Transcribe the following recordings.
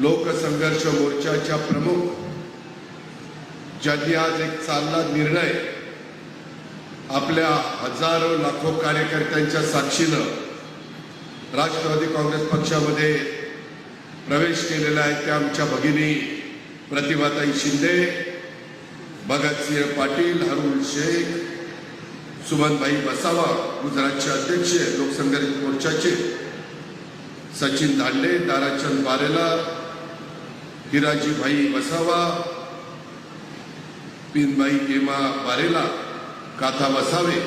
लोकसंघर्ष मोर्चाच्या प्रमुख ज्यांनी आज एक चालला निर्णय आपल्या हजारो लाखो कार्यकर्त्यांच्या साक्षीनं राष्ट्रवादी काँग्रेस पक्षामध्ये प्रवेश केलेला आहे त्या आमच्या भगिनी प्रतिभाताई शिंदे भगतसिंह पाटील हरुण शेख सुमनभाई बसावा गुजरातचे अध्यक्ष लोकसंघर्ष मोर्चाचे सचिन दांडे ताराचंद बारेला हिराजीभाई वसावा पिनबाई केमा बारेला काथा वसावे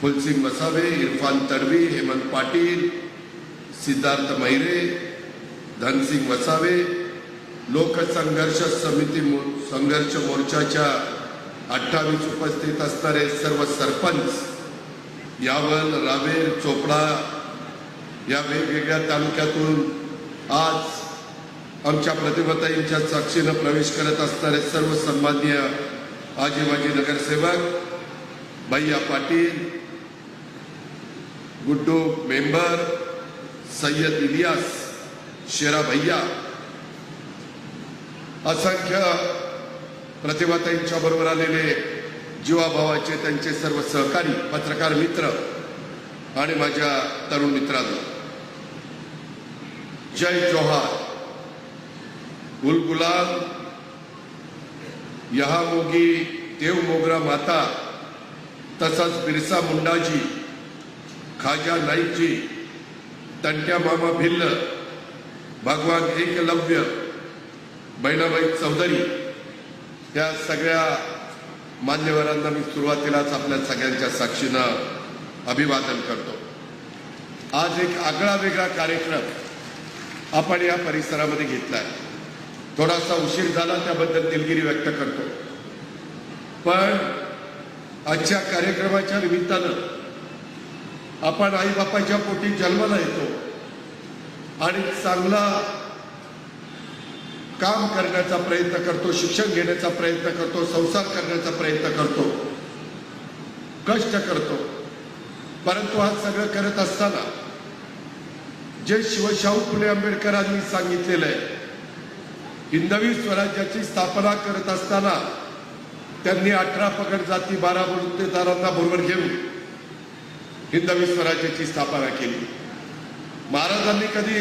फुलसिंग वसावे इरफान तडवी हेमंत पाटील सिद्धार्थ महिरे धनसिंग वसावे लोकसंघर्ष समिती मो- संघर्ष मोर्चाच्या अठ्ठावीस उपस्थित असणारे सर्व सरपंच यावल रावेर चोपडा या वेगवेगळ्या तालुक्यातून आज आमच्या प्रतिभाताईंच्या साक्षीनं प्रवेश करत असणारे सर्व सन्माननीय आजी माजी नगरसेवक भैया पाटील गुड्डू मेंबर सय्यद इलियास शेरा भैया असंख्य प्रतिभाताईंच्या बरोबर आलेले जीवाभावाचे त्यांचे सर्व सहकारी पत्रकार मित्र आणि माझ्या तरुण मित्रांनो जय जोहार. गुलगुलाल यहा मोगी देव मोगरा माता तसंच बिरसा मुंडाजी खाजा नाईकजी तंट्या मामा भिल्ल भगवान एकलव्य बहिणाबाई चौधरी या सगळ्या मान्यवरांना मी सुरुवातीलाच आपल्या सगळ्यांच्या साक्षीनं अभिवादन करतो. आज एक आगळा वेगळा कार्यक्रम आपण या परिसरामध्ये घेतला आहे थोडासा उशीर झाला त्याबद्दल दिलगिरी व्यक्त करतो. पण आजच्या कार्यक्रमाच्या निमित्तानं आपण आईबापाच्या पोटी जन्माला येतो आणि चांगला काम करण्याचा प्रयत्न करतो शिक्षण घेण्याचा प्रयत्न करतो संसार करण्याचा प्रयत्न करतो कष्ट करतो. परंतु आज सगळं करत असताना जे शिवशाहू फुले आंबेडकरांनी सांगितलेलं आहे हिंदवी स्वराज्याची स्थापना करत असताना त्यांनी अठरा पगड जाती बारा बलुतेदारांना बरोबर घेऊन हिंदवी स्वराज्याची स्थापना केली. महाराजांनी कधी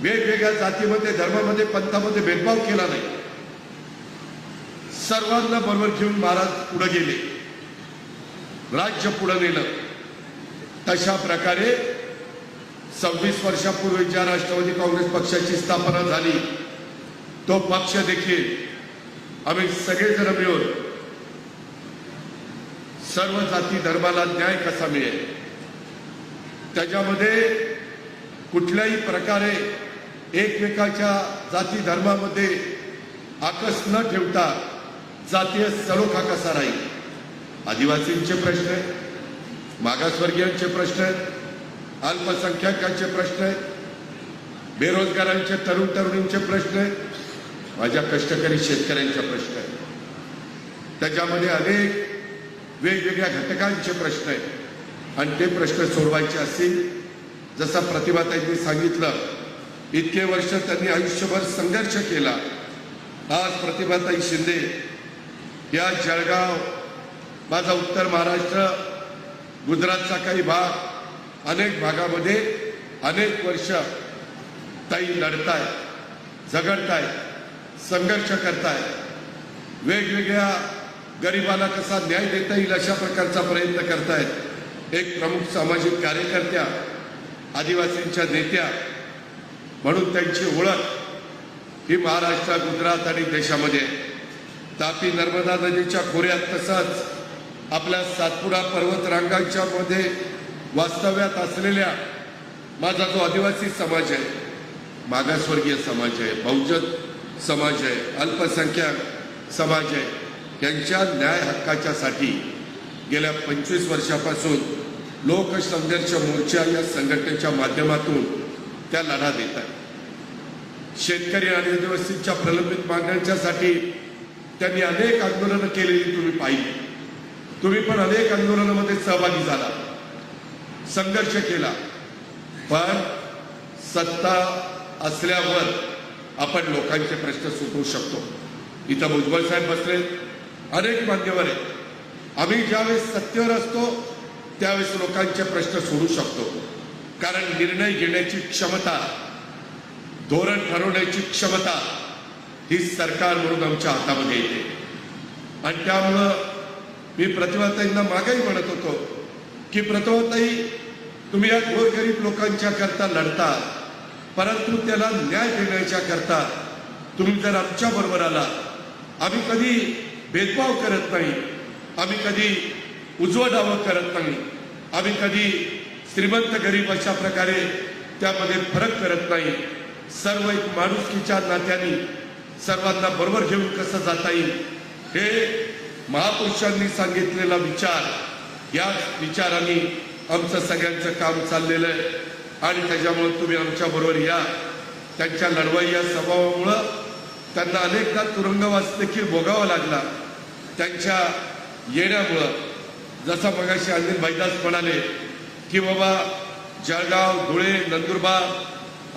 वेगवेगळ्या जातीमध्ये धर्मामध्ये पंथामध्ये भेदभाव केला नाही. सर्वांना बरोबर घेऊन महाराज पुढे गेले. राज्य पुढे नेलं. तशा प्रकारे सव्वीस वर्षापूर्वी ज्या राष्ट्रवादी काँग्रेस पक्षाची स्थापना झाली. तो पक्ष देखील आम्ही सगळेजण मिळून सर्व जाती धर्माला न्याय कसा मिळेल? त्याच्यामध्ये कुठल्याही प्रकारे एकमेकाच्या जाती धर्मामध्ये आकस न ठेवता जातीय सलोखा कसा राहील? आदिवासींचे प्रश्न आहेत मागासवर्गीयांचे प्रश्न आहेत अल्पसंख्याकांचे प्रश्न आहेत बेरोजगारांचे तरुण तरुणींचे प्रश्न आहेत माझ्या कष्टकरी शेतकऱ्यांचा प्रश्न आहे त्याच्यामध्ये अनेक वेगवेगळ्या घटकांचे प्रश्न आहेत. आणि ते प्रश्न सोडवायचे असतील जसा प्रतिभाताईंनी सांगितलं इतके वर्ष त्यांनी आयुष्यभर संघर्ष केला. आज प्रतिभाताई शिंदे या जळगाव माझा उत्तर महाराष्ट्र गुजरातचा काही भाग अनेक भागामध्ये अनेक वर्ष ताई लढताय झगडताय संघर्ष करतायत वेगवेगळ्या गरिबाला कसा न्याय देता येईल अशा प्रकारचा प्रयत्न करतायत एक प्रमुख सामाजिक कार्यकर्त्या आदिवासींच्या नेत्या म्हणून त्यांची ओळख ही महाराष्ट्र गुजरात आणि देशामध्ये आहे. तापी नर्मदा नदीच्या खोऱ्यात तसंच आपल्या सातपुडा पर्वतरांगांच्या मध्ये वास्तव्यात असलेल्या माझा जो आदिवासी समाज आहे मागासवर्गीय समाज आहे बहुजन समाज आहे अल्पसंख्याक समाज आहे यांच्या न्याय हक्काच्यासाठी गेल्या पंचवीस वर्षापासून लोकसंघर्ष मोर्चा या संघटनेच्या माध्यमातून त्या लढा देत आहेत. शेतकरी आणि आदिवासींच्या प्रलंबित मागण्यांच्यासाठी त्यांनी अनेक आंदोलनं केलेली तुम्ही पाहिली. तुम्ही पण अनेक आंदोलनामध्ये सहभागी झाला. संघर्ष केला. पण सत्ता असल्यावर आपण लोकांचे प्रश्न सुटवू शकतो. इथं भुजबळ साहेब बसले. अनेक मान्यवर आहेत. आम्ही ज्यावेळेस सत्तेवर असतो त्यावेळेस लोकांचे प्रश्न सोडू शकतो. कारण निर्णय घेण्याची क्षमता धोरण ठरवण्याची क्षमता ही सरकार म्हणून आमच्या हातामध्ये येते. आणि त्यामुळं मी प्रतिभाताईंना मागही म्हणत होतो की प्रतिभाताई तुम्ही या गोरगरीब लोकांच्या करता लढता. परंतु त्याला न्याय देण्याच्या करता तुम्ही जर आमच्या बरोबर आला आम्ही कधी भेदभाव करत नाही आम्ही कधी उजवं डावं करत नाही आम्ही कधी श्रीमंत गरीब अशा प्रकारे त्यामध्ये फरक करत नाही. सर्व एक माणुसकीच्या नात्याने सर्वांना बरोबर घेऊन कसं जाता येईल हे महापुरुषांनी सांगितलेला विचार या विचाराने आमचं सगळ्यांचं काम चाललेलं आहे. आणि त्याच्यामुळे तुम्ही आमच्याबरोबर या. त्यांच्या लढवाई या स्वभावामुळं त्यांना अनेकदा तुरुंगवास देखील भोगावा लागला. त्यांच्या येण्यामुळं. जसं मगाशी अनिल भाईदास म्हणाले की बाबा जळगाव धुळे नंदुरबार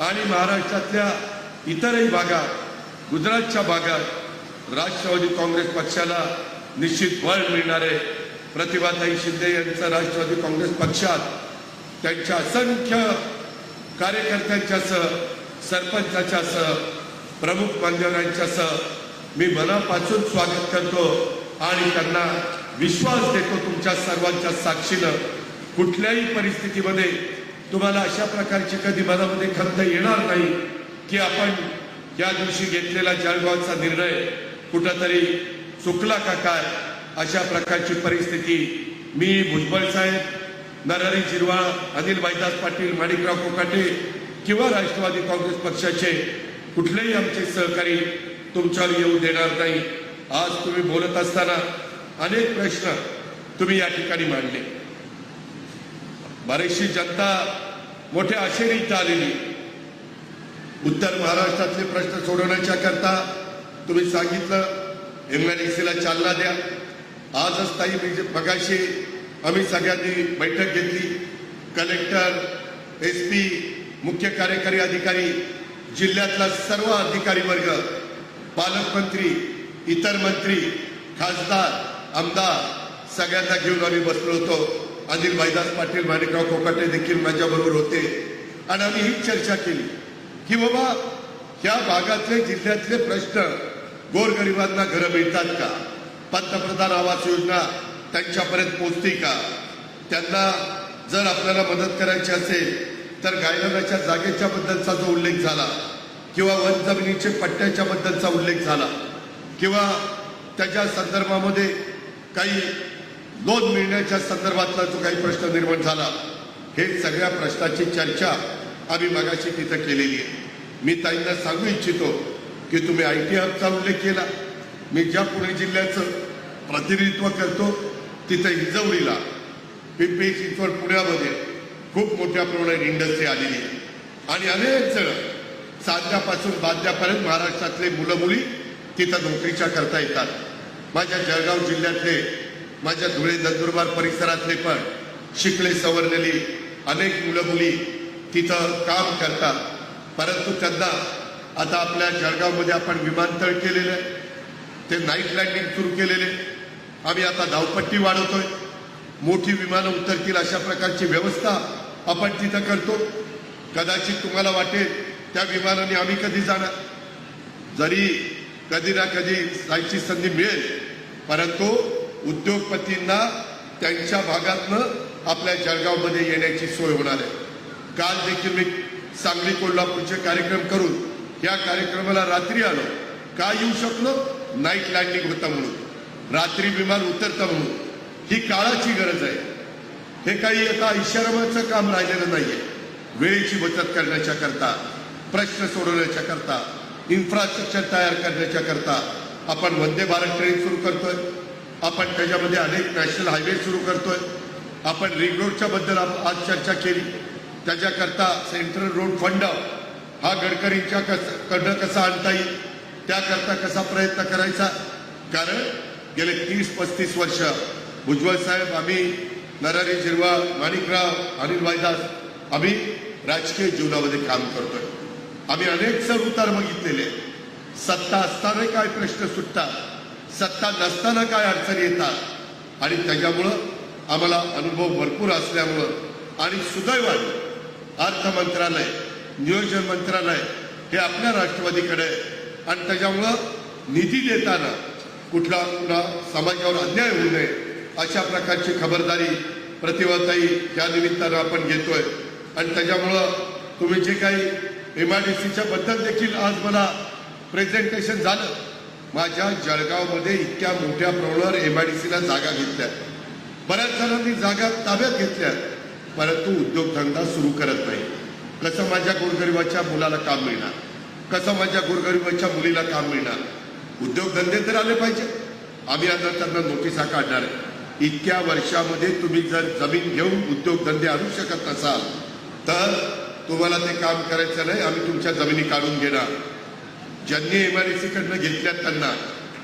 आणि महाराष्ट्रातल्या इतरही भागात गुजरातच्या भागात राष्ट्रवादी काँग्रेस पक्षाला निश्चित बळ मिळणार आहे प्रतिभाताई शिंदे यांचं राष्ट्रवादी काँग्रेस पक्षात त्यांच्या असंख्य कार्यकर्त्यांच्यासह सरपंचाच्यासह प्रमुख मान्यवरांच्यासह मी मनापासून स्वागत करतो आणि त्यांना विश्वास देतो तुमच्या सर्वांच्या साक्षीनं. कुठल्याही परिस्थितीमध्ये तुम्हाला अशा प्रकारची कधी मनामध्ये खंत येणार नाही की आपण या दिवशी घेतलेला जळगावचा निर्णय कुठंतरी चुकला का काय? अशा प्रकारची परिस्थिती मी भुजबळ साहेब नरहरी जिरवाळ अनिल भाईदास पाटील माणिकराव कोकाटे किंवा राष्ट्रवादी काँग्रेस पक्षाचे कुठलेही आमचे सहकारी तुमच्यावर येऊ देणार नाही. आज तुम्ही बोलत असताना अनेक प्रश्न तुम्ही या ठिकाणी मांडले. बरीचशी जनता मोठ्या आशेने आलेली. उत्तर महाराष्ट्रातले प्रश्न सोडवण्याच्या करता तुम्ही सांगितलं एमएनएसीला चालना द्या. आजच ताई मी मगाशी आम्ही सगळ्यांनी बैठक घेतली. कलेक्टर एस पी मुख्य कार्यकारी अधिकारी जिल्ह्यातला सर्व अधिकारी वर्ग पालकमंत्री इतर मंत्री खासदार आमदार सगळ्यांना घेऊन आम्ही बसलो होतो. अनिल भाईदास पाटील माणिकराव कोकाटे देखील माझ्याबरोबर होते. आणि आम्ही ही चर्चा केली की बाबा ह्या भागातले जिल्ह्यातले प्रश्न गोरगरिबांना घरं मिळतात का? पंतप्रधान आवास योजना त्यांच्यापर्यंत पोचते का? त्यांना जर आपल्याला मदत करायची असेल तर गायनाच्या जागेच्या बद्दलचा जो उल्लेख झाला किंवा वन जमिनीचे पट्ट्याच्या बद्दलचा उल्लेख झाला किंवा त्याच्या संदर्भामध्ये काही लोन मिळण्याच्या संदर्भातला जो काही प्रश्न निर्माण झाला हे सगळ्या प्रश्नाची चर्चा आम्ही मगाशी तिथं केलेली आहे. मी ताईंना सांगू इच्छितो की तुम्ही आय टी हबचा उल्लेख केला. मी ज्या पुणे जिल्ह्याचं प्रतिनिधित्व करतो तिथं हिंजवडीला पिंपरी चिंचवड पुण्यामध्ये खूप मोठ्या प्रमाणात इंडस्ट्री आलेली आहे. आणि अनेक जण साध्यापासून बाध्यापर्यंत महाराष्ट्रातले मुलं मुली तिथं नोकरीच्या करता येतात. माझ्या जळगाव जिल्ह्यातले माझ्या धुळे नंदुरबार परिसरातले पण शिकले सवरलेली अनेक मुलं मुली तिथं काम करतात. परंतु त्यांना आता आपल्या जळगावमध्ये आपण विमानतळ केलेलं आहे. ते नाईट लँडिंग सुरू केलेले आम्ही आता धावपट्टी वाढवतोय. मोठी विमानं उतरतील अशा प्रकारची व्यवस्था आपण तिथं करतो. कदाचित तुम्हाला वाटेल त्या विमानाने आम्ही कधी जाणार? जरी कधी ना कधी जायची संधी मिळेल परंतु उद्योगपतींना त्यांच्या भागातनं आपल्या जळगावमध्ये येण्याची सोय होणार आहे. काल देखील मी सांगली कोल्हापूरचे कार्यक्रम करून या कार्यक्रमाला रात्री आलो. का येऊ शकलो? नाईट लँडिंग होता म्हणून. रात्री विमान उतरता म्हणून. ही काळाची गरज आहे. हे काही आता इशारामाचं काम राहिलेलं नाहीये. वेळेची बचत करण्याच्या करता प्रश्न सोडवण्याच्या करता इन्फ्रास्ट्रक्चर तयार करण्याच्या करता आपण वंदे भारत ट्रेन सुरू करतोय. आपण त्याच्यामध्ये अनेक नॅशनल हायवे सुरू करतोय. आपण रिंग रोडच्या बद्दल आज चर्चा केली. त्याच्याकरता सेंट्रल रोड फंड हा गडकरींच्या कस कडं कसा आणता येईल? त्याकरता कसा प्रयत्न करायचा? कारण गेले तीस पस्तीस वर्ष. भुजबळ साहेब आम्ही नरहरी शिरवा माणिकराव अनिल वायदास आम्ही राजकीय जीवनामध्ये काम करतोय. आम्ही अनेक सर उतार बघितलेले सत्ता असताना काय प्रश्न सुटतात? सत्ता नसताना काय अडचणी येतात? आणि त्याच्यामुळं आम्हाला अनुभव भरपूर असल्यामुळं आणि सुदैवाने अर्थ मंत्रालय नियोजन मंत्रालय हे आपल्या राष्ट्रवादीकडे आहे. आणि त्याच्यामुळं निधी देताना कुठला कुठला समाजावर अन्याय होऊ नये अशा प्रकारची खबरदारी प्रतिभाताई या निमित्तानं आपण घेतोय. आणि त्याच्यामुळं तुम्ही जे काही एम आय डी सीच्या बद्दल देखील आज मला प्रेझेंटेशन झालं माझ्या जळगावमध्ये इतक्या मोठ्या प्रमाणावर एम आय डी सीला जागा घेतल्या. बऱ्याच जणांनी जागा ताब्यात घेतल्या परंतु उद्योगधंदा सुरू करत नाही. कसं माझ्या गोरगरिबाच्या मुलाला काम मिळणार? कसं माझ्या गोरगरिबाच्या मुलीला काम मिळणार? उद्योगधंदे तर आले पाहिजे. आम्ही आता त्यांना नोटिसा काढणार आहे. इतक्या वर्षामध्ये तुम्ही जर जमीन घेऊन उद्योगधंदे आणू शकत नसाल तर तुम्हाला ते काम करायचं नाही आम्ही तुमच्या जमिनी काढून घेणार. ज्यांनी एम आर डी घेतल्यात त्यांना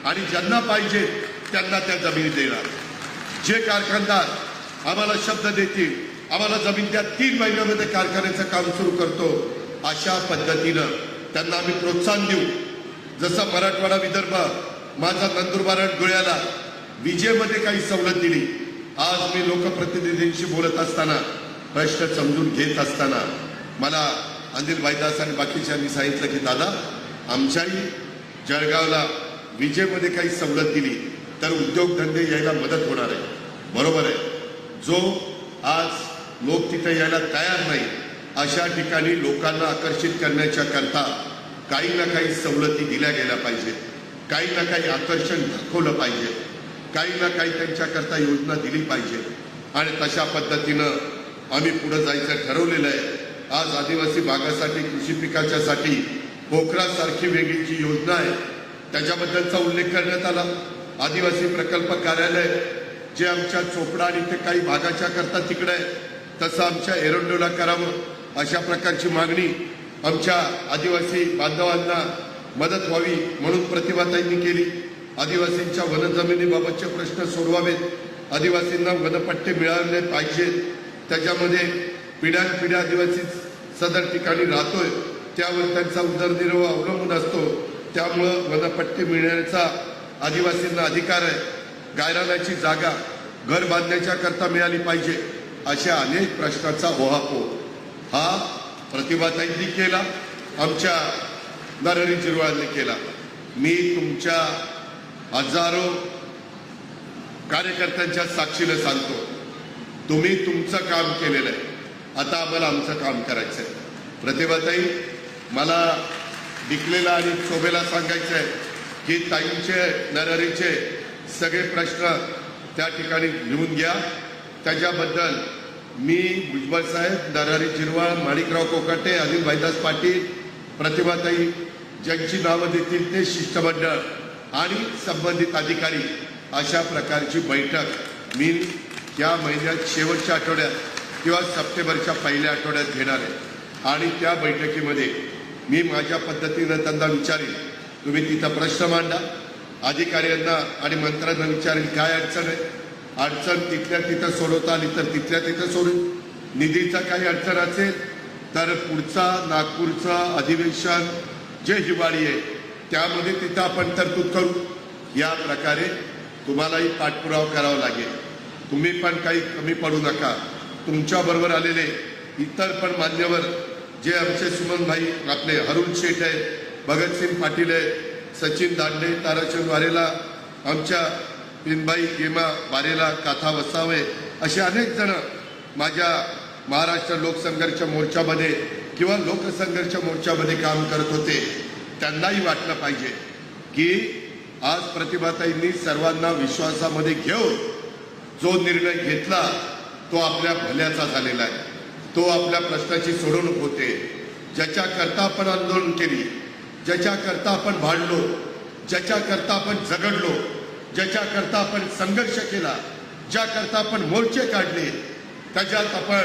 आणि ज्यांना पाहिजे त्यांना त्या जमिनी देणार. जे कारखानदार आम्हाला शब्द देतील आम्हाला जमीन त्या तीन महिन्यामध्ये कारखान्याचं काम सुरू करतो अशा पद्धतीनं त्यांना आम्ही प्रोत्साहन देऊ. जसा मराठवाडा विदर्भ माझा नंदुरबार आणि धुळ्याला विजेमध्ये काही सवलत दिली. आज मी लोकप्रतिनिधींशी बोलत असताना प्रश्न समजून घेत असताना मला अनिल भाईदास आणि बाकीच्यांनी सांगितलं की दादा आमच्याही जळगावला विजेमध्ये काही सवलत दिली तर उद्योगधंदे यायला मदत होणार आहे. बरोबर आहे. जो आज लोक तिथे यायला तयार नाही अशा ठिकाणी लोकांना आकर्षित करण्याच्या करता काही ना काही सवलती दिल्या गेल्या पाहिजेत. काही ना काही आकर्षण दाखवलं पाहिजे काही ना काही त्यांच्याकरता योजना दिली पाहिजे आणि तशा पद्धतीनं आम्ही पुढे जायचं ठरवलेलं आहे. आज आदिवासी भागासाठी कृषी पिकाच्यासाठी पोखरासारखी वेगळी जी योजना आहे. त्याच्याबद्दलचा उल्लेख करण्यात आला. आदिवासी प्रकल्प कार्यालय जे आमच्या चोपडा आणि ते काही भागाच्या करता तिकडे आहे तसं आमच्या एरंडोला करावं अशा प्रकारची मागणी आमच्या आदिवासी बांधवांना मदत व्हावी म्हणून प्रतिभाताईंनी केली. आदिवासींच्या वनजमिनीबाबतचे प्रश्न सोडवावेत. आदिवासींना वनपट्टे मिळाले पाहिजेत. त्याच्यामध्ये पिढ्यानपिढ्या आदिवासी सदर ठिकाणी राहतोय. त्यावर त्यांचा उदरनिर्वाह अवलंबून असतो. त्यामुळं वनपट्टे मिळण्याचा आदिवासींना अधिकार आहे. गायरानाची जागा घर बांधण्याच्या करता मिळाली पाहिजे अशा अनेक प्रश्नाचा ओहापोह हा प्रतिभाताईंनी केला आमच्या नरहरी जिरवाळांनी केला. मी तुमच्या हजारो कार्यकर्त्यांच्या साक्षीनं सांगतो तुम्ही तुमचं काम केलेलं आहे. आता आम्हाला आमचं काम करायचं आहे प्रतिभाताई मला डिकलेला आणि शोभेला सांगायचं आहे की ताईंचे नरहरीचे सगळे प्रश्न त्या ठिकाणी लिहून घ्या. त्याच्याबद्दल मी भुजबळ साहेब नरहरी चिरवाळ माणिकराव कोकाटे अनिल भाईदास पाटील प्रतिभाताई ज्यांची नावं देतील ते शिष्टमंडळ आणि संबंधित अधिकारी अशा प्रकारची बैठक मी या महिन्यात शेवटच्या आठवड्यात किंवा सप्टेंबरच्या पहिल्या आठवड्यात घेणार आहे. आणि त्या बैठकीमध्ये मी माझ्या पद्धतीनं त्यांना विचारेन. तुम्ही तिथं प्रश्न मांडा. अधिकाऱ्यांना आणि मंत्र्यांना विचारेन काय अडचण आहे? अडचण तिथल्या तिथं सोडवता आली तर तिथल्या तिथं सोडून. निधीचा काही अडचण असेल तर पुढचा नागपूरचं अधिवेशन जे हिवाळी आहे त्यामध्ये तिथं आपण तरतूद करू. या प्रकारे तुम्हालाही पाठपुरावा करावा लागेल. तुम्ही पण काही कमी पडू नका. तुमच्याबरोबर आलेले इतर पण मान्यवर जे आमचे सुमन भाई आपले हरुण शेठ आहे भगतसिंग पाटील आहे सचिन दांडे ताराचंद वारेला आमच्या पिनबाई गेमा बारेला काथा वसावे असे अनेक जण माझ्या महाराष्ट्र लोकसंघर्ष मोर्चामध्ये किंवा लोकसंघर्ष मोर्चामध्ये काम करत होते. त्यांनाही वाटलं पाहिजे की आज प्रतिभाताईंनी सर्वांना विश्वासामध्ये घेऊन जो निर्णय घेतला तो आपल्या भल्याचा झालेला आहे. तो आपल्या प्रश्नाची सोडवणूक होते. ज्याच्याकरता आपण आंदोलन केली ज्याच्याकरता आपण भांडलो ज्याच्याकरता आपण झगडलो ज्याच्याकरता आपण संघर्ष केला ज्याकरता आपण मोर्चे काढले त्याच्यात आपण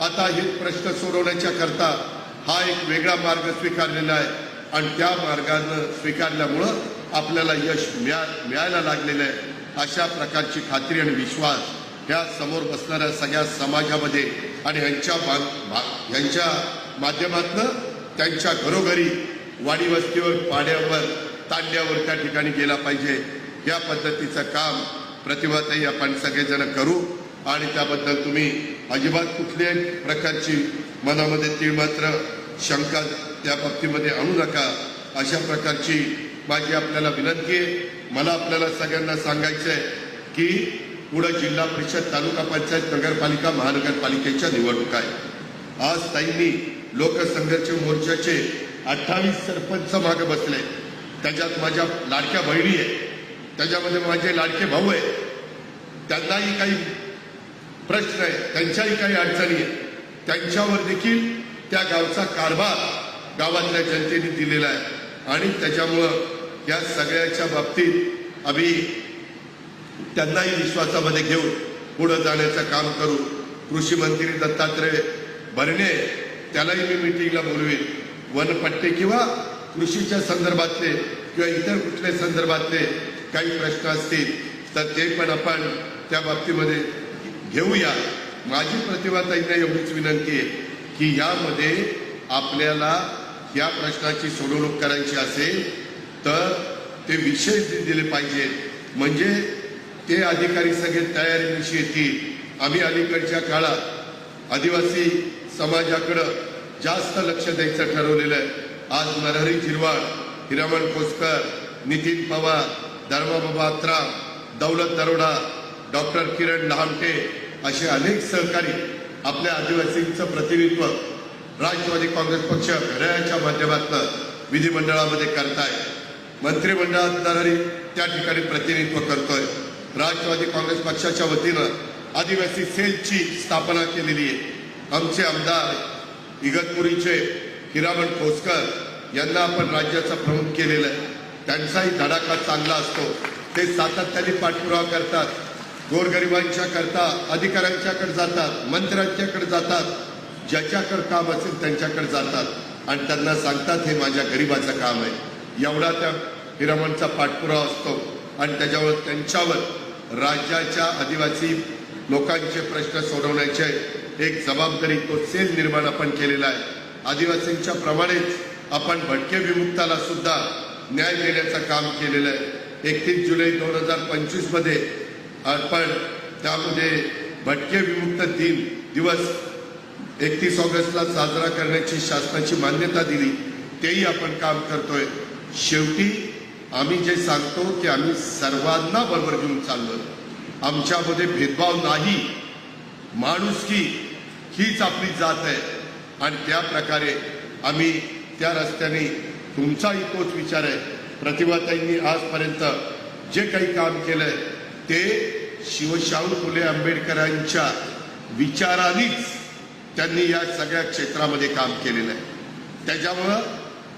आता हे प्रश्न सोडवण्याच्या करता हा एक वेगळा मार्ग स्वीकारलेला आहे. आणि त्या मार्गानं स्वीकारल्यामुळं आपल्याला यश मिळा मिळायला लागलेलं आहे. अशा प्रकारची खात्री आणि विश्वास ह्या समोर बसणाऱ्या सगळ्या समाजामध्ये आणि ह्यांच्या भा- ह्यांच्या माध्यमातनं त्यांच्या घरोघरी वाडीवस्तीवर पाड्यावर तांड्यावर त्या ठिकाणी गेला पाहिजे. या पद्धतीचं काम प्रतिभाताई आपण सगळेजण करू आणि त्याबद्दल तुम्ही अजिबात कुठल्याही प्रकारची मनामध्ये ती मात्र शंका त्या बाबतीमध्ये आणू नका. अशा प्रकारची माझी आपल्याला विनंती आहे. मला आपल्याला सगळ्यांना सांगायचं आहे की पुढं जिल्हा परिषद तालुका पंचायत नगरपालिका महानगरपालिकेच्या निवडणुका आहे आज ताईंनी लोकसंघर्ष मोर्चाचे अठ्ठावीस सरपंच मागे बसले त्याच्यात माझ्या लाडक्या बहिणी आहेत. त्याच्यामध्ये माझे लाडके भाऊ आहे त्यांनाही काही प्रश्न आहे त्यांच्याही काही अडचणी आहेत. त्यांच्यावर देखील त्या गावचा कारभार गावातल्या जनतेने दिलेला आहे. आणि त्याच्यामुळं या सगळ्याच्या बाबतीत आम्ही त्यांनाही विश्वासामध्ये घेऊन पुढं जाण्याचं काम करू. कृषी मंत्री दत्तात्रय भरणे त्यालाही मी मिटिंगला बोलवेन. वनपट्टे किंवा कृषीच्या संदर्भातले किंवा इतर कुठल्या संदर्भातले काही प्रश्न असतील तर ते पण आपण त्या बाबतीमध्ये घेऊया. माझी प्रतिभाताईंना एवढीच विनंती आहे की यामध्ये आपल्याला या प्रश्नाची सोडवणूक करायची असेल तर ते विषय दिले पाहिजेत. म्हणजे ते अधिकारी सगळे तयारीविषयी येतील. आम्ही अलीकडच्या काळात आदिवासी समाजाकडं जास्त लक्ष द्यायचं ठरवलेलं आहे. आज नरहरी झिरवाळ हिरामण कोसकर नितीन पवार धर्माबाबा अत्राम दौलत दरोडा डॉक्टर किरण लहामटे असे अनेक सहकारी आपल्या आदिवासींचं प्रतिनिधित्व राष्ट्रवादी काँग्रेस पक्ष घड्याळाच्या माध्यमातून विधिमंडळामध्ये करताय. मंत्रिमंडळात त्या ठिकाणी प्रतिनिधित्व करतोय. राष्ट्रवादी काँग्रेस पक्षाच्या वतीनं आदिवासी सेलची स्थापना केलेली आहे. आमचे आमदार इगतपुरीचे हिरामण खोसकर यांना आपण राज्याचा प्रमुख केलेला आहे. त्यांचाही धडाका चांगला असतो. ते सातत्याने पाठपुरावा करतात. गोरगरिबांच्या करता अधिकाऱ्यांच्याकडे जातात मंत्र्यांच्याकडे जातात. ज्याच्याकडे काम असेल त्यांच्याकडे जातात. आणि त्यांना सांगतात हे माझ्या गरिबाचं काम आहे. एवढा त्या हिरामणचा पाठपुरावा असतो. आणि त्याच्यावर त्यांच्यावर राज्याच्या आदिवासी लोकांचे प्रश्न सोडवण्याचे एक जबाबदारी तो सेल निर्माण आपण केलेला आहे. आदिवासींच्या प्रमाणेच आपण भटके विमुक्ताला सुद्धा न्याय देण्याचं काम केलेलं आहे. एकतीस जुलै दोन हजार पंचवीसमध्ये आपण त्यामध्ये भटके विमुक्त दिन दिवस एकतीस ऑगस्टला साजरा करण्याची शासनाची मान्यता दिली. तेही आपण काम करतोय. शेवटी आम्ही जे सांगतो की आम्ही सर्वांना बरोबर घेऊन चाललो आमच्यामध्ये भेदभाव नाही. माणुसकी हीच आपली जात आहे. आणि त्या प्रकारे आम्ही त्या रस्त्याने तुमचाही तोच विचार आहे. प्रतिभाताईंनी आजपर्यंत जे काही काम केलंय ते शिवशाहू फुले आंबेडकरांच्या विचारानेच त्यांनी या सगळ्या क्षेत्रामध्ये काम केलेलं आहे. त्याच्यामुळं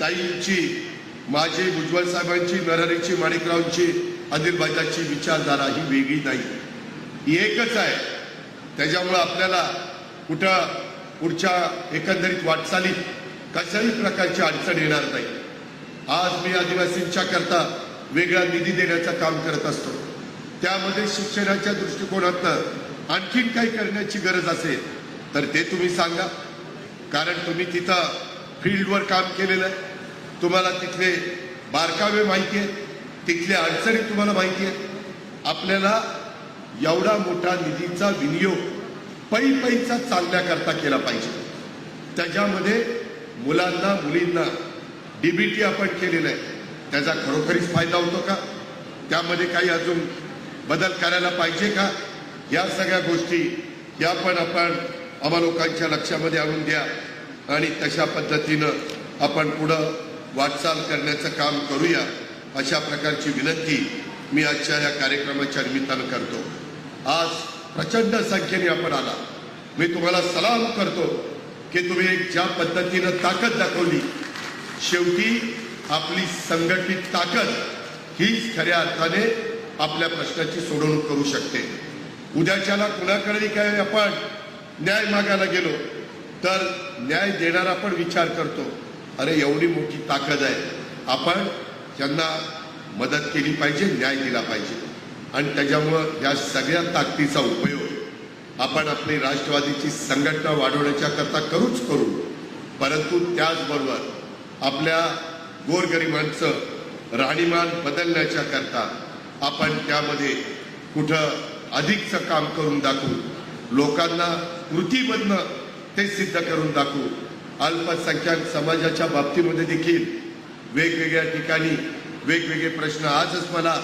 ताईंची माझे भुजबळ साहेबांची नरहरीची माणिकरावांची अनिलबाजाची विचारधारा ही वेगळी नाही. ही एकच आहे. त्याच्यामुळं आपल्याला कुठं पुढच्या एकंदरीत वाटचालीत कशाही प्रकारची अडचण येणार नाही. आज मी आदिवासींच्या करता वेगळा निधी देण्याचं काम करत असतो. त्यामध्ये शिक्षणाच्या दृष्टिकोनातनं आणखीन काही करण्याची गरज असेल तर ते तुम्ही सांगा. कारण तुम्ही तिथं फील्डवर काम केलेलं आहे. तुम्हाला तिथले बारकावे माहिती आहेत. तिथल्या अडचणी तुम्हाला माहिती आहेत. आपल्याला एवढा मोठा निधीचा विनियोग पै पैचा चालण्याकरता केला पाहिजे. त्याच्यामध्ये मुलांना मुलींना डीबीटी आपण केलेलं आहे. त्याचा खरोखरीच फायदा होतो का? त्यामध्ये काही अजून बदल करायला पाहिजे का? या सगळ्या गोष्टी या पण आपण आम्हा लोकांच्या लक्षामध्ये आणून द्या आणि तशा पद्धतीनं आपण पुढं वाटचाल करण्याचं काम करूया. अशा प्रकारची विनंती मी आजच्या या कार्यक्रमाच्या निमित्तानं करतो. आज प्रचंड संख्येने आपण आला. मी तुम्हाला सलाम करतो की तुम्ही ज्या पद्धतीनं ताकद दाखवली शेवटी आपली संघटित ताकद हीच खऱ्या अर्थाने आपल्या प्रश्नाची सोडवणूक करू शकते. उद्याच्याला कुणाकडे काय आपण न्याय मागायला गेलो तर न्याय देणारा पण विचार करतो अरे एवढी मोठी ताकद आहे आपण त्यांना मदत केली पाहिजे न्याय दिला पाहिजे. आणि त्याच्यामुळं या सगळ्या ताकदीचा उपयोग आपण आपली राष्ट्रवादीची संघटना वाढवण्याच्या करता करूच करू. परंतु त्याचबरोबर आपल्या गोरगरिबांचं राहणीमान बदलण्याच्या करता आपण त्यामध्ये कुठं अधिकचं काम करून दाखवू लोकांना कृतीमधनं ते सिद्ध करून दाखवू अल्पसंख्याक समाजाच्या बाबतीमध्ये देखील वेगवेगळ्या ठिकाणी वेगवेगळे प्रश्न आजच मला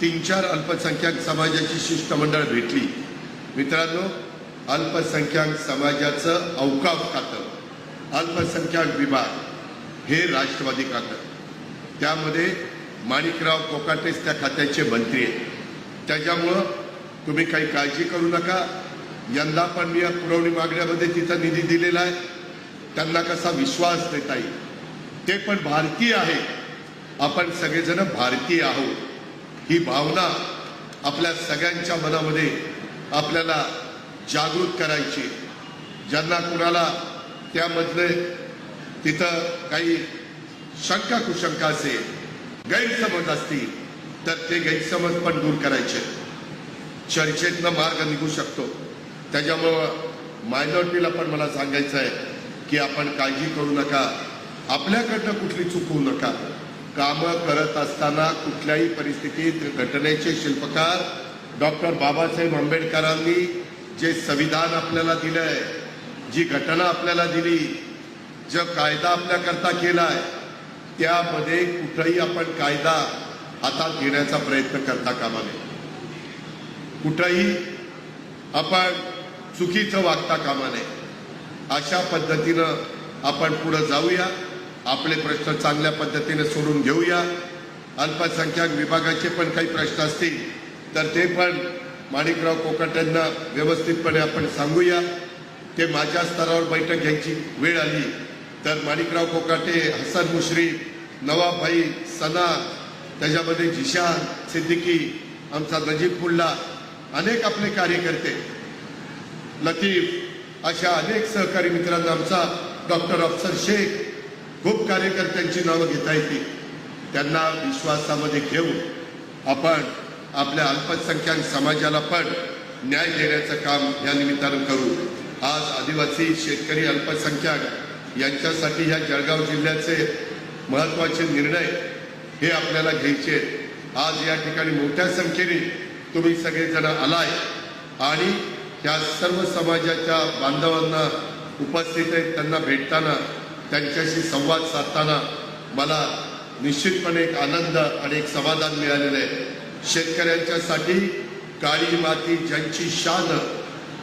तीन चार अल्पसंख्याक समाजाची शिष्टमंडळ भेटली. मित्रांनो अल्पसंख्याक समाजाचं अवकाश खातं अल्पसंख्याक विभाग. हे राष्ट्रवादी खातं त्यामध्ये माणिकराव कोकाटेच त्या खात्याचे मंत्री आहेत. त्याच्यामुळं तुम्ही काही काळजी करू नका. यंदा पण मी या पुरवणी मागण्यामध्ये तिचा निधी दिलेला आहे. त्यांना कसा विश्वास देता येईल? ते पण भारतीय आहे आपण सगळेजण भारतीय आहोत. ही भावना आपल्या सगळ्यांच्या मनामध्ये आपल्याला जागृत करायची ज्यांना कुणाला त्यामधले तिथं काही शंका कुशंका असेल गैरसमज असतील तर ते गैरसमज पण दूर करायचे. चर्चेतनं मार्ग निघू शकतो. त्याच्यामुळं मायनॉरिटीला पण मला सांगायचं आहे की आपण काळजी करू नका. आपल्याकडनं कुठली चूक होऊ नका. कामं करत असताना कुठल्याही परिस्थितीत घटनेचे शिल्पकार डॉक्टर बाबासाहेब आंबेडकरांनी जे संविधान आपल्याला दिलंय जी घटना आपल्याला दिली जो कायदा आपल्याकरता केलाय त्यामध्ये कुठंही आपण कायदा हातात घेण्याचा प्रयत्न करता कामा नये. कुठंही आपण चुकीचं वागता कामा नये. अशा पद्धतीनं आपण पुढं जाऊया. आपले प्रश्न चांगल्या पद्धतीने सोडून घेऊया. अल्पसंख्याक विभागाचे पण काही प्रश्न असतील तर ते पण माणिकराव कोकाटेंना व्यवस्थितपणे आपण सांगूया. ते माझ्या स्तरावर बैठक घ्यायची वेळ आली. तर माणिकराव कोकाटे हसन मुश्रीफ नवाबभाई सना त्याच्यामध्ये जिशान सिद्दीकी आमचा नजीब पुल्ला अनेक आपले कार्यकर्ते लतीफ अशा अनेक सहकारी मित्रांना आमचा डॉक्टर अफसर शेख खूप कार्यकर्त्यांची नावं घेता येतील. त्यांना विश्वासामध्ये घेऊन आपण आपल्या अल्पसंख्याक समाजाला पण न्याय देण्याचं काम या निमित्तानं करू. आज आदिवासी शेतकरी अल्पसंख्याक यांच्यासाठी ह्या जळगाव जिल्ह्याचे महत्त्वाचे निर्णय हे आपल्याला घ्यायचे आज या ठिकाणी मोठ्या संख्येने तुम्ही सगळेजण आलाय आणि त्या सर्व समाजाच्या बांधवांना उपस्थित आहेत. त्यांना भेटताना त्यांच्याशी संवाद साधताना मला निश्चितपणे एक आनंद आणि एक समाधान मिळालेलं आहे. शेतकऱ्यांच्यासाठी काळी माती ज्यांची शान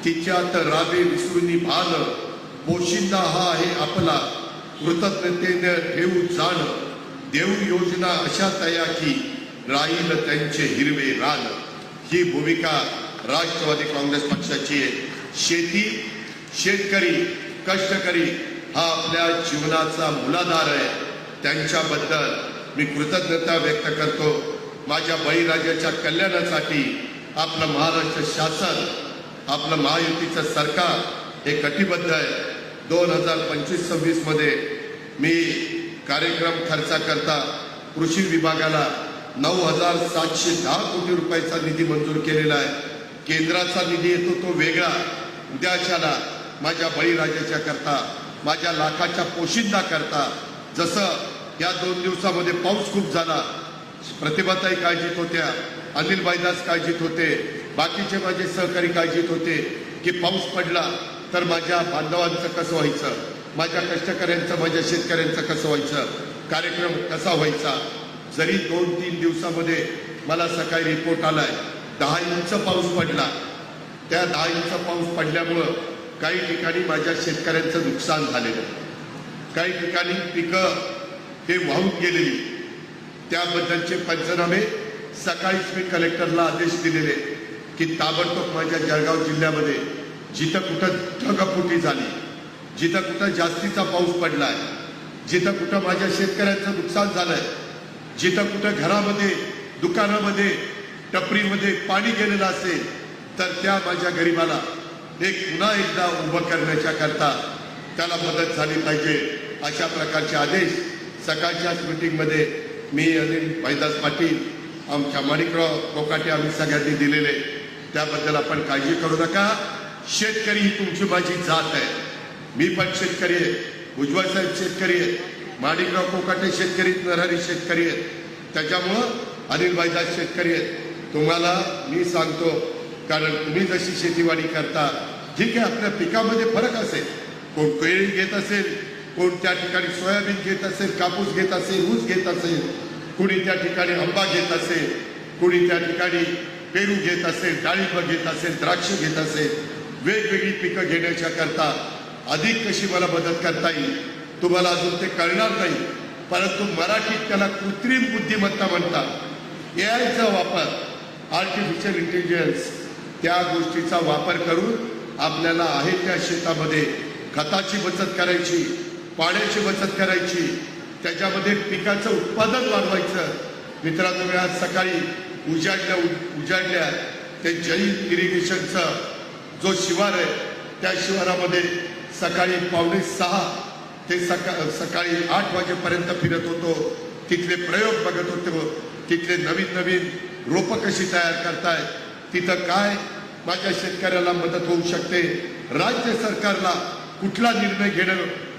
तिच्यात राबे विसरून भान पोशिंदा हा आहे आपला. कृतज्ञतेने ठेवू जाण. देऊ योजना अशा तया की राहील त्यांचे हिरवे रान. ही भूमिका राष्ट्रवादी काँग्रेस पक्षाची आहे. शेती शेतकरी कष्टकरी हा आपल्या जीवनाचा मुलाधार आहे. त्यांच्याबद्दल मी कृतज्ञता व्यक्त करतो. माझ्या बळीराजाच्या कल्याणासाठी आपलं महाराष्ट्र शासन आपलं महायुतीचं सरकार हे कटिबद्ध आहे. दोन हजार पंचवीस सव्वीसमध्ये मी कार्यक्रम खर्चाकरता कृषी विभागाला नऊ हजार सातशे दहा कोटी रुपयाचा निधी मंजूर केलेला आहे. केंद्राचा निधी येतो तो वेगळा. उद्याच्याला माझ्या बळीराजाच्या करता माझ्या लाखाच्या पोशिंदा करता जसं या दोन दिवसामध्ये पाऊस खूप झाला प्रतिभाताई काळजीत होत्या अनिल बाईदास काळजीत होते बाकीचे माझे सहकारी काळजीत होते की पाऊस पडला तर माझ्या बांधवांचं कसं व्हायचं? माझ्या कष्टकऱ्यांचं माझ्या शेतकऱ्यांचं कसं व्हायचं? कार्यक्रम कसा व्हायचा? जरी दोन तीन दिवसामध्ये मला सकाळी रिपोर्ट आलाय दहा इंच पाऊस पडला. त्या दहा इंच पाऊस पडल्यामुळं काही ठिकाणी माझ्या शेतकऱ्यांचं नुकसान झालेलं. काही ठिकाणी पिकं हे वाहून गेलेली. त्याबद्दलचे पंचनामे सकाळीच मी कलेक्टरला आदेश दिलेले की ताबडतोब माझ्या जळगाव जिल्ह्यामध्ये जिथं कुठं ढगफुटी झाली जिथं कुठं जास्तीचा पाऊस पडलाय जिथं कुठं माझ्या शेतकऱ्यांचं नुकसान झालंय जिथं कुठं घरामध्ये दुकानामध्ये टपरीमध्ये पाणी गेलेलं असेल तर त्या माझ्या गरिबाला एक पुन्हा एकदा उभं करण्याच्या करता त्याला मदत झाली पाहिजे. अशा प्रकारचे आदेश सकाळच्याच मिटिंगमध्ये मी अनिल भाईदास पाटील आमच्या माणिकराव कोकाटे आम्ही सगळ्यांनी दिलेले. त्याबद्दल आपण काळजी करू नका. शेतकरी ही तुमची माझी जात आहे. मी पण शेतकरी आहे. उज्ज्वल साहेब शेतकरी आहेत. माणिकराव कोकाटे शेतकरी आहेत, नरहरी शेतकरी आहेत. त्याच्यामुळं अनिल भाईदास शेतकरी आहेत. तुम्हाला मी सांगतो कारण तुम्ही जशी शेतीवाडी करता ठीक आहे आपल्या पिकामध्ये फरक असेल. कोण केळी घेत असेल कोण त्या ठिकाणी सोयाबीन घेत असेल कापूस घेत असेल ऊस घेत असेल कुणी त्या ठिकाणी आंबा घेत असेल कुणी त्या ठिकाणी पेरू घेत असेल डाळिंब घेत असेल द्राक्ष घेत असेल वेगवेगळी पिकं घेण्याच्या करता अधिक कशी मला मदत करता येईल तुम्हाला अजून ते कळणार नाही. परंतु मराठीत त्याला कृत्रिम बुद्धिमत्ता म्हणतात. ए आयचा वापर आर्टिफिशियल इंटेलिजन्स त्या गोष्टीचा वापर करून आपल्याला आहे त्या शेतामध्ये खताची बचत करायची पाण्याची बचत करायची त्याच्यामध्ये पिकाचं उत्पादन वाढवायचं. मित्रांनो आज सकाळी उजाडल्या उजाडल्या ते जैन इरिगेशनचं जो शिवार आहे त्या शिवारामध्ये सकाळी पावणे सहा ते सका सकाळी आठ वाजेपर्यंत फिरत होतो. तिथले प्रयोग बघत होतो. तिथले नवीन नवीन रोपं कशी तयार करताय तिथं काय माझ्या शेतकऱ्याला मदत होऊ शकते? राज्य सरकारला कुठला निर्णय घेणं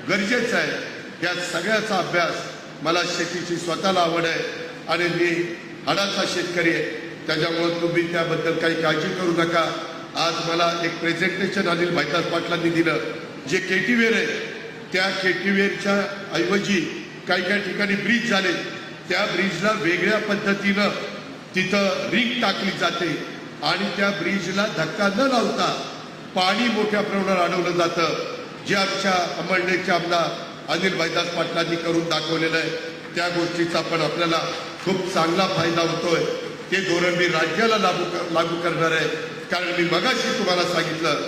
गरजेचं आहे? या सगळ्याचा अभ्यास मला शेतीची स्वतःला आवड आहे आणि मी हाडाचा शेतकरी आहे. त्याच्यामुळं तुम्ही त्याबद्दल काही काळजी करू नका. आज मला एक प्रेझेंटेशन अनिल भाईदास पाटलांनी दिलं. जे केटीवेर आहे त्या केटीवेरच्या ऐवजी काही काही ठिकाणी ब्रिज झाले. त्या ब्रिजला वेगळ्या पद्धतीनं तिथं रिंग टाकली जाते आणि त्या ब्रिजला धक्का न लावता पाणी मोठ्या प्रमाणावर अडवलं जातं. जे आमच्या अमळनेरचे आमदार अनिल भाईदास पाटलांनी करून दाखवलेलं आहे. त्या गोष्टीचा पण आपल्याला खूप चांगला फायदा होतोय. ते धोरण मी राज्याला लागू लागू करणार आहे. कारण मी मगाशी तुम्हाला सांगितलं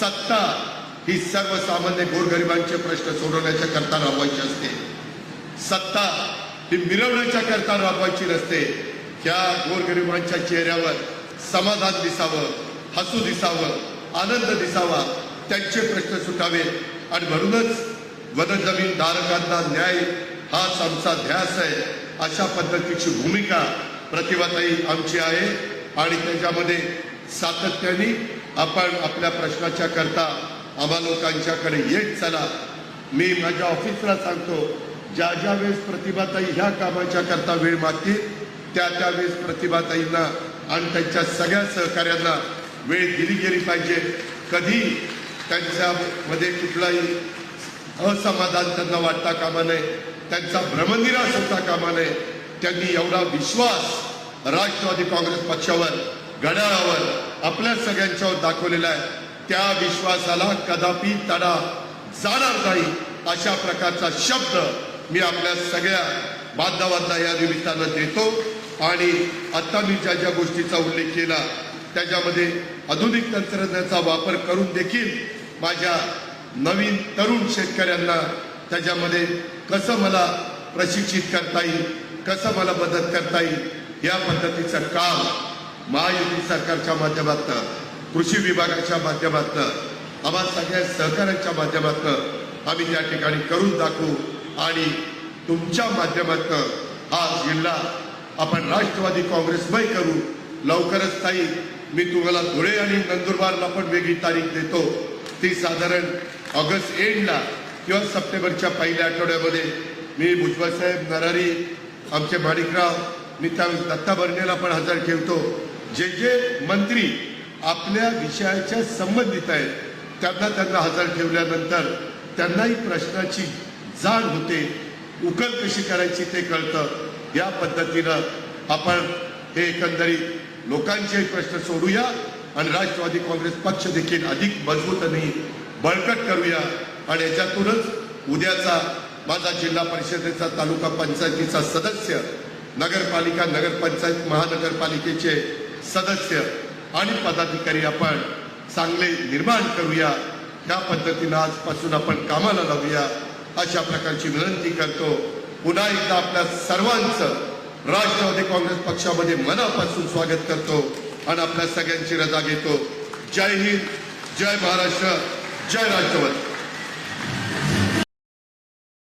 सत्ता ही सर्वसामान्य गोरगरिबांचे प्रश्न सोडवण्याच्या करता राबवायची असते. सत्ता ही मिरवण्याच्या करता राबवायची नसते. त्या गोरगरिबांच्या चेहऱ्यावर समाधान दिसावं हसू दिसावं आनंद दिसावा त्यांचे प्रश्न सुटावे. आणि म्हणूनच वनजमीन धारकांना न्याय हाच आमचा ध्यास आहे. अशा पद्धतीची भूमिका प्रतिभाताई आमची आहे. आणि त्याच्यामध्ये सातत्याने आपण आपल्या प्रश्नाच्या करता आम्हा लोकांच्याकडे येत चला. मी माझ्या ऑफिसला सांगतो ज्या ज्या वेळेस प्रतिभाताई ह्या कामाच्या करता वेळ मागतील त्या त्या वेळेस प्रतिभाताईंना आणि त्यांच्या सगळ्या सहकार्यांना वेळ दिली गेली पाहिजे. कधी त्यांच्यामध्ये कुठलाही असमाधान त्यांना वाटता कामा नये त्यांचा भ्रमनिराश होता कामा नये. त्यांनी एवढा विश्वास राष्ट्रवादी काँग्रेस पक्षावर घड्याळावर आपल्या सगळ्यांच्यावर दाखवलेला आहे. त्या विश्वासाला कदापि तडा जाणार नाही अशा प्रकारचा शब्द मी आपल्या सगळ्या बांधवांना या निमित्तानं देतो. आणि आता मी ज्या ज्या गोष्टीचा उल्लेख केला त्याच्यामध्ये आधुनिक तंत्रज्ञानाचा वापर करून देखील माझ्या नवीन तरुण शेतकऱ्यांना त्याच्यामध्ये कसं मला प्रशिक्षित करता येईल कसं मला मदत करता येईल या पद्धतीचं काम महायुती सरकारच्या माध्यमातनं कृषी विभागाच्या माध्यमातून आम्हा सगळ्या सहकाऱ्यांच्या माध्यमातून आम्ही त्या ठिकाणी करून दाखवू आणि तुमच्या माध्यमातून हा जिल्हा आपण राष्ट्रवादी काँग्रेसमय करू. लवकरच ताई मी तुम्हाला धुळे आणि नंदुरबारला पण वेगळी तारीख देतो. ती साधारण ऑगस्ट एंडला किंवा सप्टेंबरच्या पहिल्या आठवड्यामध्ये. मी भुजबळ साहेब नरारी आमचे माणिकराव मी त्यावेळेस दत्ता बर्नेला पण हजर ठेवतो. जे जे मंत्री आपल्या विषयाच्या संबंधित आहेत त्यांना त्यांना हजर ठेवल्यानंतर त्यांनाही प्रश्नाची जाण होते उकल कशी करायची ते कळतं. या पद्धतीनं आपण हे एकंदरीत लोकांचे प्रश्न सोडूया आणि राष्ट्रवादी काँग्रेस पक्ष देखील अधिक मजबूत आणि बळकट करूया. आणि याच्यातूनच उद्याचा माझा जिल्हा परिषदेचा तालुका पंचायतीचा सदस्य नगरपालिका नगरपंचायत महानगरपालिकेचे सदस्य आणि पदाधिकारी आपण चांगले निर्माण करूया. या पद्धतीनं आजपासून आपण कामाला लावूया. अशा प्रकारची विनंती करतो. पुन्हा एकदा आपल्या सर्वांचं राष्ट्रवादी काँग्रेस पक्षामध्ये मनापासून स्वागत करतो आणि आपल्या सगळ्यांची रजा घेतो. जय हिंद जय महाराष्ट्र जय राष्ट्रवादी.